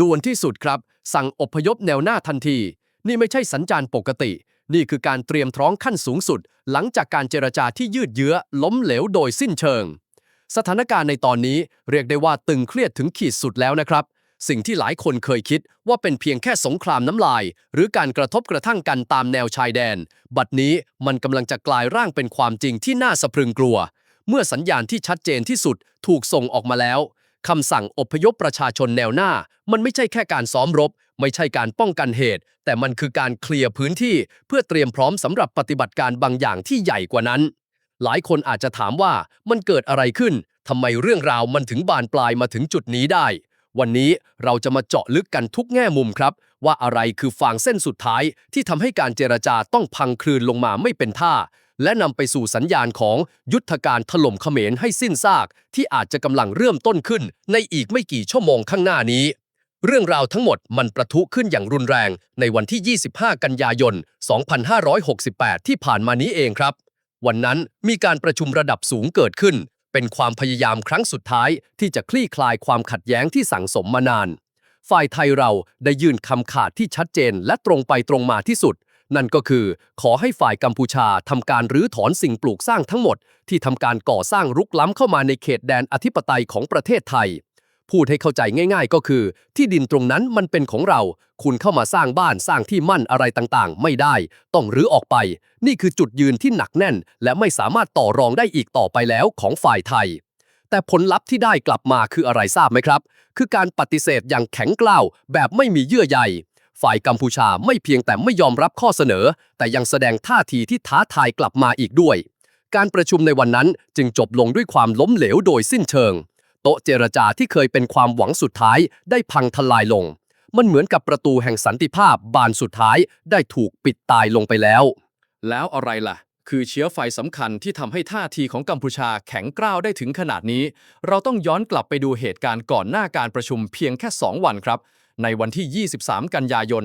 ด่วนที่สุดครับ สั่งอพยพแนวหน้าทันที นี่ไม่ใช่สัญญาณปกติ นี่คือการเตรียมท้องขั้นสูงสุด หลังจากการเจรจาที่ยืดเยื้อ ล้มเหลวโดยสิ้นเชิง สถานการณ์ในตอนนี้เรียกได้ว่าตึงเครียดถึงขีดสุดแล้วนะครับ สิ่งที่หลายคนเคยคิดว่าเป็นเพียงแค่สงครามน้ำลาย หรือการกระทบกระทั่งกันตามแนวชายแดน บัดนี้มันกำลังจะกลายร่างเป็นความจริงที่น่าสะพรึงกลัว เมื่อสัญญาณที่ชัดเจนที่สุดถูกส่งออกมาแล้ว คำสั่งอพยพประชาชนแนวหน้า มันไม่ใช่แค่การซ้อมรบ ไม่ใช่การป้องกันเหตุ แต่มันคือการเคลียร์พื้นที่เพื่อเตรียมพร้อมสำหรับปฏิบัติการบางอย่างที่ใหญ่กว่านั้น หลายคนอาจจะถามว่ามันเกิดอะไรขึ้นทำไมเรื่องราวมันถึงบานปลายมาถึงจุดนี้ได้ วันนี้เราจะมาเจาะลึกกันทุกแง่มุมครับ ว่าอะไรคือฟางเส้นสุดท้ายที่ทำให้การเจรจาต้องพังคลืนลงมาไม่เป็นท่า และนำไปสู่สัญญาณของยุทธการถล่มเขมรให้สิ้นซาก ที่อาจจะกำลังเริ่มต้นขึ้น ในอีกไม่กี่ชั่วโมงข้างหน้านี้ เรื่องราวทั้งหมดมันประทุขึ้นอย่างรุนแรง ในวันที่ 25 กันยายน 2568 ที่ผ่านมานี้เองครับ วันนั้นมีการประชุมระดับสูงเกิดขึ้น เป็นความพยายามครั้งสุดท้าย ที่จะคลี่คลายความขัดแย้งที่สั่งสมมานานฝ่ายไทยเราได้ยื่นคำขาดที่ชัดเจนและตรงไปตรงมาที่สุด นั่นก็คือขอให้ฝ่ายกัมพูชาทำการรื้อถอนสิ่งปลูกสร้างทั้งหมด ที่ทำการก่อสร้างรุกล้ำเข้ามาในเขตแดนอธิปไตยของประเทศไทย พูดให้เข้าใจง่าย ๆ ก็คือ ที่ดินตรงนั้นมันเป็นของเรา คุณเข้ามาสร้างบ้านสร้างที่มั่นอะไรต่างๆ ไม่ได้ ต้องรื้อออกไป นี่คือจุดยืนที่หนักแน่น และไม่สามารถต่อรองได้อีกต่อไปแล้วของฝ่ายไทยแต่ผลลัพธ์ที่ได้กลับมาคืออะไรทราบไหมครับ คือการปฏิเสธอย่างแข็งกร้าวแบบไม่มีเยื่อใย ฝ่ายกัมพูชาไม่เพียงแต่ไม่ยอมรับข้อเสนอ แต่ยังแสดงท่าทีที่ท้าทายกลับมาอีกด้วย การประชุมในวันนั้นจึงจบลงด้วยความล้มเหลวโดยสิ้นเชิง โต๊ะเจรจาที่เคยเป็นความหวังสุดท้ายได้พังทลายลง มันเหมือนกับประตูแห่งสันติภาพบานสุดท้ายได้ถูกปิดตายลงไปแล้ว แล้วอะไรล่ะ คือเชื้อไฟสำคัญที่ทำให้ท่าทีของกัมพูชาแข็งกร้าวได้ถึงขนาดนี้ เราต้องย้อนกลับไปดูเหตุการณ์ก่อนหน้าการประชุมเพียงแค่ 2 วันครับ ในวันที่ 23 กันยายน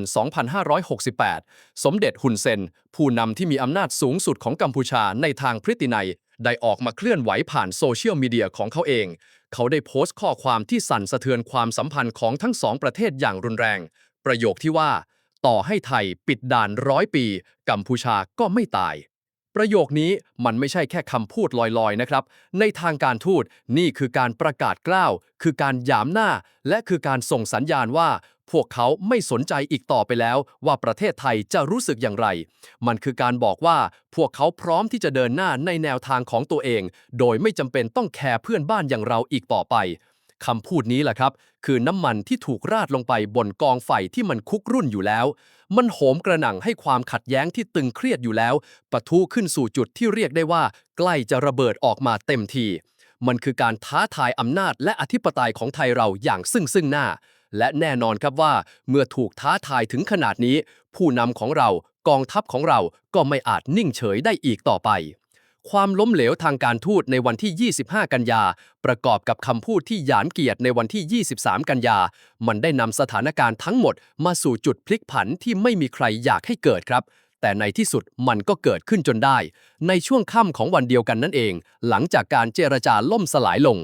2568 สมเด็จฮุนเซน ผู้นำที่มีอำนาจสูงสุดของกัมพูชาในทางพฤตินัย ได้ออกมาเคลื่อนไหวผ่านโซเชียลมีเดียของเขาเอง เขาได้โพสต์ข้อความที่สั่นสะเทือนความสัมพันธ์ของทั้งสองประเทศอย่างรุนแรง ประโยคที่ว่า ต่อให้ไทยปิดด่านร้อยปี กัมพูชาก็ไม่ตาย ประโยคนี้มันไม่ใช่แค่คำพูดลอยๆนะครับ ในทางการทูตนี่คือการประกาศกล้าว คือการหยามหน้า และคือการส่งสัญญาณว่า พวกเขาไม่สนใจอีกต่อไปแล้ว ว่าประเทศไทยจะรู้สึกอย่างไร มันคือการบอกว่าพวกเขาพร้อมที่จะเดินหน้าในแนวทางของตัวเอง โดยไม่จำเป็นต้องแคร์เพื่อนบ้านอย่างเราอีกต่อไป คำพูดนี้แหละครับ คือน้ำมันที่ถูกราดลงไปบนกองไฟที่มันคุกรุ่นอยู่แล้ว มันโหมกระหน่ำให้ความขัดแย้งที่ตึงเครียดอยู่แล้วปะทุขึ้นสู่จุดที่เรียกได้ว่า ใกล้จะระเบิดออกมาเต็มที มันคือการท้าทายอำนาจและอธิปไตยของไทยเราอย่างซึ่งซึ่งหน้า และแน่นอนครับว่าเมื่อถูกท้าทายถึงขนาดนี้ ผู้นำของเรากองทัพของเราก็ไม่อาจนิ่งเฉยได้อีกต่อไป ความล้มเหลวทางการทูตในวันที่ 25 กันยา ประกอบกับคำพูดที่หยามเกียรติในวันที่ 23 กันยา มันได้นำสถานการณ์ทั้งหมดมาสู่จุดพลิกผันที่ไม่มีใครอยากให้เกิดครับแต่ในที่สุดมันก็เกิดขึ้นจนได้ ในช่วงค่ำของวันเดียวกันนั่นเอง หลังจากการเจรจาล่มสลายลง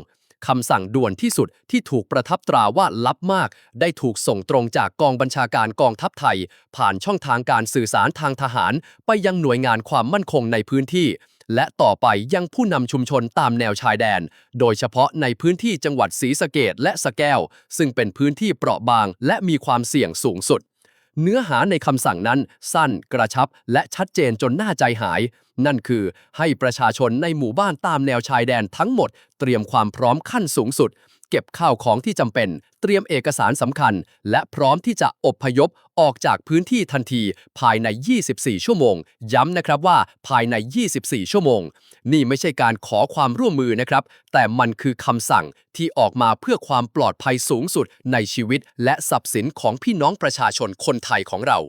คำสั่งด่วนที่สุดที่ถูกประทับตราว่าลับมาก ได้ถูกส่งตรงจากกองบัญชาการกองทัพไทย ผ่านช่องทางการสื่อสารทางทหาร ไปยังหน่วยงานความมั่นคงในพื้นที่ และต่อไปยังผู้นำชุมชนตามแนวชายแดน โดยเฉพาะในพื้นที่จังหวัดศรีสะเกดและสะแก้ว ซึ่งเป็นพื้นที่เปราะบาง และมีความเสี่ยงสูงสุด เนื้อหาในคำสั่งนั้นสั้น กระชับ และชัดเจนจนน่าใจหาย นั่นคือให้ประชาชนในหมู่บ้านตามแนวชายแดนทั้งหมด เตรียมความพร้อมขั้นสูงสุด เก็บข้าวของที่จำเป็น เตรียมเอกสารสำคัญ และพร้อมที่จะอบพยพออกจากพื้นที่ทันที ภายใน 24 ชั่วโมง ย้ำนะครับว่าภายใน 24 ชั่วโมง นี่ไม่ใช่การขอความร่วมมือนะครับ แต่มันคือคำสั่งที่ออกมาเพื่อความปลอดภัยสูงสุดในชีวิต และทรัพย์สินของพี่น้องประชาชนคนไทยของเรา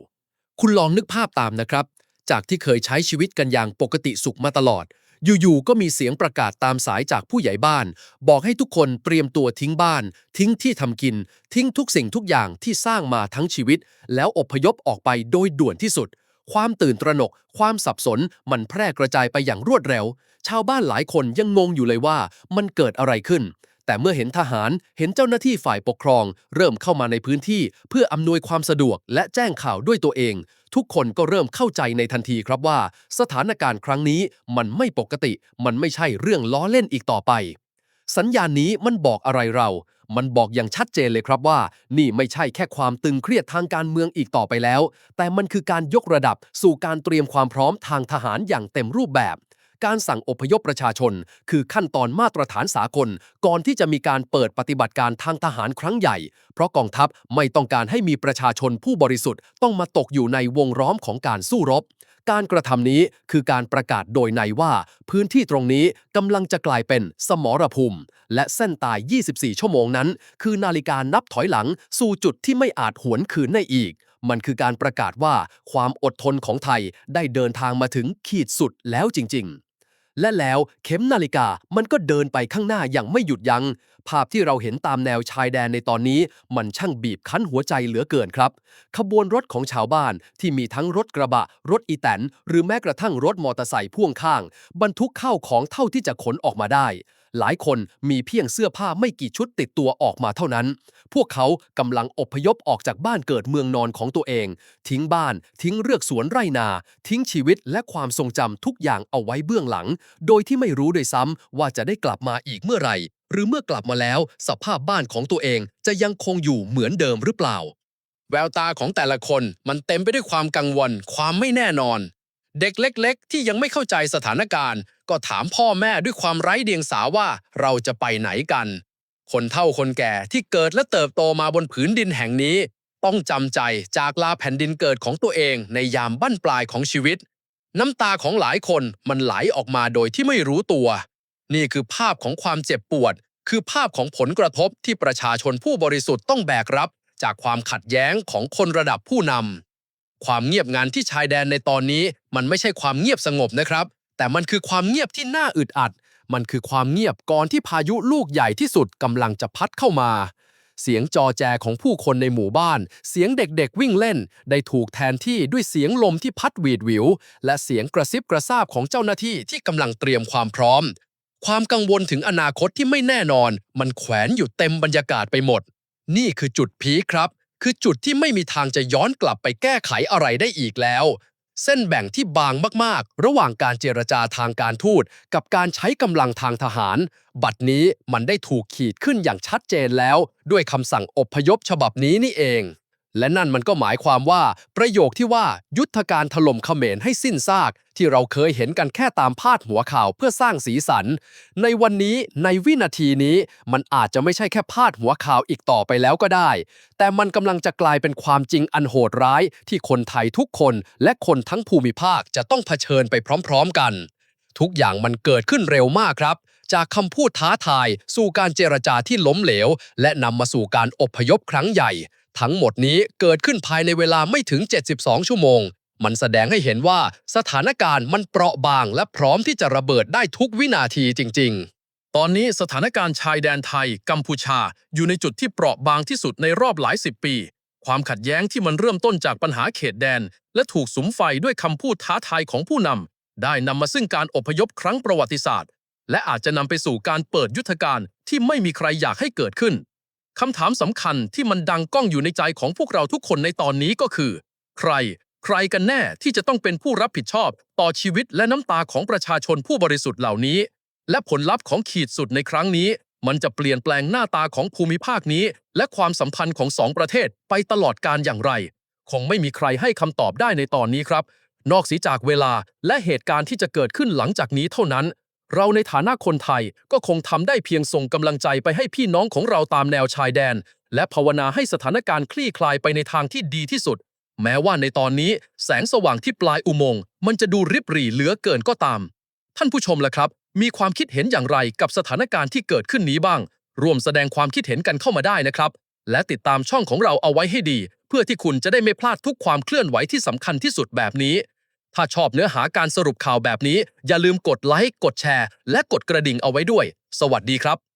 คุณลองนึกภาพตามนะครับ จากที่เคยใช้ชีวิตกันอย่างปกติสุขมาตลอด อยู่ๆก็มีเสียงประกาศตามสายจากผู้ใหญ่บ้าน บอกให้ทุกคนเตรียมตัวทิ้งบ้าน ทิ้งที่ทำกิน ทิ้งทุกสิ่งทุกอย่างที่สร้างมาทั้งชีวิต แล้วอพยพออกไปโดยด่วนที่สุด ความตื่นตระหนก ความสับสนมันแพร่กระจายไปอย่างรวดเร็ว ชาวบ้านหลายคนยังงงอยู่เลยว่ามันเกิดอะไรขึ้นแต่เมื่อเห็นทหารเห็นเจ้าหน้าที่ฝ่ายปกครอง เริ่มเข้ามาในพื้นที่ เพื่ออำนวยความสะดวกและแจ้งข่าวด้วยตัวเอง ทุกคนก็เริ่มเข้าใจในทันทีครับว่า สถานการณ์ครั้งนี้มันไม่ปกติ มันไม่ใช่เรื่องล้อเล่นอีกต่อไป สัญญาณนี้มันบอกอะไรเรา มันบอกอย่างชัดเจนเลยครับว่า นี่ไม่ใช่แค่ความตึงเครียดทางการเมืองอีกต่อไปแล้ว แต่มันคือการยกระดับสู่การเตรียมความพร้อมทางทหารอย่างเต็มรูปแบบ การสั่งอพยพประชาชน คือขั้นตอนมาตรฐานสากล ก่อนที่จะมีการเปิดปฏิบัติการทางทหารครั้งใหญ่ เพราะกองทัพไม่ต้องการให้มีประชาชนผู้บริสุทธิ์ต้องมาตกอยู่ในวงล้อมของการสู้รบ การกระทำนี้คือการประกาศโดยในว่า พื้นที่ตรงนี้กำลังจะกลายเป็นสมรภูมิ และเส้นตาย 24 ชั่วโมงนั้น คือนาฬิกานับถอยหลัง สู่จุดที่ไม่อาจหวนคืนได้อีกมันคือการประกาศว่าความอดทนของไทยได้เดินทางมาถึงขีดสุดแล้วจริง ๆ และแล้วเข็มนาฬิกามันก็เดินไปข้างหน้าอย่างไม่หยุดยัง้ง ภาพที่เราเห็นตามแนวชายแดนในตอนนี้มันช่างบีบคั้นหัวใจเหลือเกินครับ ขบวนรถของชาวบ้านที่มีทั้งรถกระบะ รถอีแตน หรือแม้กระทั่งรถมอเตอร์ไซค์พ่วงข้าง บรรทุกข้าวของเท่าที่จะขนออกมาได้ หลายคนมีเพียงเสื้อผ้าไม่กี่ชุดติดตัวออกมาเท่านั้น พวกเขากำลังอพยพออกจากบ้านเกิดเมืองนอนของตัวเอง ทิ้งบ้าน ทิ้งเรือกสวนไร่นา ทิ้งชีวิตและความทรงจำทุกอย่างเอาไว้เบื้องหลัง โดยที่ไม่รู้ด้วยซ้ำว่าจะได้กลับมาอีกเมื่อไหร่ หรือเมื่อกลับมาแล้ว สภาพบ้านของตัวเองจะยังคงอยู่เหมือนเดิมหรือเปล่า แววตาของแต่ละคนมันเต็มไปด้วยความกังวล ความไม่แน่นอน เด็กเล็ก ๆ ที่ยังไม่เข้าใจสถานการณ์ ก็ถามพ่อแม่ด้วยความไร้เดียงสาว่าเราจะไปไหนกัน คนเฒ่าคนแก่ที่เกิดและเติบโตมาบนผืนดินแห่งนี้ ต้องจำใจจากลาแผ่นดินเกิดของตัวเองในยามบั้นปลายของชีวิต น้ำตาของหลายคนมันไหลออกมาโดยที่ไม่รู้ตัว นี่คือภาพของความเจ็บปวด คือภาพของผลกระทบที่ประชาชนผู้บริสุทธิ์ต้องแบกรับ จากความขัดแย้งของคนระดับผู้นำ ความเงียบงันที่ชายแดนในตอนนี้ มันไม่ใช่ความเงียบสงบนะครับ แต่มันคือความเงียบที่น่าอึดอัด มันคือความเงียบก่อนที่พายุลูกใหญ่ที่สุดกำลังจะพัดเข้ามา เสียงจอแจของผู้คนในหมู่บ้าน เสียงเด็กๆวิ่งเล่น ได้ถูกแทนที่ด้วยเสียงลมที่พัดหวีดหวิว และเสียงกระซิบกระซาบของเจ้าหน้าที่ที่กำลังเตรียมความพร้อม ความกังวลถึงอนาคตที่ไม่แน่นอน มันแขวนอยู่เต็มบรรยากาศไปหมด นี่คือจุดพีคครับ คือจุดที่ไม่มีทางจะย้อนกลับไปแก้ไขอะไรได้อีกแล้ว เส้นแบ่งที่บางมากๆ ระหว่างการเจรจาทางการทูตกับการใช้กำลังทางทหาร บัดนี้มันได้ถูกขีดขึ้นอย่างชัดเจนแล้ว ด้วยคำสั่งอบพยพฉบับนี้นี่เอง และนั่นมันก็หมายความว่าประโยคที่ว่ายุทธการถล่มเขมรให้สิ้นซาก ที่เราเคยเห็นกันแค่ตามพาดหัวข่าวเพื่อสร้างสีสัน ในวันนี้ในวินาทีนี้มันอาจจะไม่ใช่แค่พาดหัวข่าวอีกต่อไปแล้วก็ได้ แต่มันกำลังจะกลายเป็นความจริงอันโหดร้าย ที่คนไทยทุกคนและคนทั้งภูมิภาคจะต้องเผชิญไปพร้อมๆกัน ทุกอย่างมันเกิดขึ้นเร็วมากครับจากคำพูดท้าทาย สู่การเจรจาที่ล้มเหลว และนำมาสู่การอบพยพครั้งใหญ่ ทั้งหมดนี้เกิดขึ้นภายในเวลาไม่ถึง 72 ชั่วโมง มันแสดงให้เห็นว่าสถานการณ์มันเปราะบาง และพร้อมที่จะระเบิดได้ทุกวินาทีจริง ๆ ตอนนี้สถานการณ์ชายแดนไทย กัมพูชา อยู่ในจุดที่เปราะบางที่สุดในรอบหลายสิบปี ความขัดแย้งที่มันเริ่มต้นจากปัญหาเขตแดน และถูกสุมไฟด้วยคำพูดท้าทายของผู้นำได้นำมาซึ่งการอพยพครั้งประวัติศาสตร์ และอาจจะนำไปสู่การเปิดยุทธการที่ไม่มีใครอยากให้เกิดขึ้น คำถามสำคัญที่มันดังก้องอยู่ในใจของพวกเราทุกคนในตอนนี้ก็คือ ใคร ใครกันแน่ที่จะต้องเป็นผู้รับผิดชอบ ต่อชีวิตและน้ำตาของประชาชนผู้บริสุทธิ์เหล่านี้ และผลลัพธ์ของขีดสุดในครั้งนี้ มันจะเปลี่ยนแปลงหน้าตาของภูมิภาคนี้ และความสัมพันธ์ของสองประเทศไปตลอดการอย่างไร คงไม่มีใครให้คำตอบได้ในตอนนี้ครับ นอกเสียจากเวลาและเหตุการณ์ที่จะเกิดขึ้นหลังจากนี้เท่านั้น เราในฐานะคนไทยก็คงทำได้เพียงส่งกำลังใจไปให้พี่น้องของเราตามแนวชายแดน และภาวนาให้สถานการณ์คลี่คลายไปในทางที่ดีที่สุด แม้ว่าในตอนนี้แสงสว่างที่ปลายอุโมงค์มันจะดูริบหรี่เหลือเกินก็ตาม ท่านผู้ชมล่ะครับ มีความคิดเห็นอย่างไรกับสถานการณ์ที่เกิดขึ้นนี้บ้าง ร่วมแสดงความคิดเห็นกันเข้ามาได้นะครับ และติดตามช่องของเราเอาไว้ให้ดี เพื่อที่คุณจะได้ไม่พลาดทุกความเคลื่อนไหวที่สำคัญที่สุดแบบนี้ ถ้าชอบเนื้อหาการสรุปข่าวแบบนี้ อย่าลืมกดไลค์ กดแชร์ และกดกระดิ่งเอาไว้ด้วย สวัสดีครับ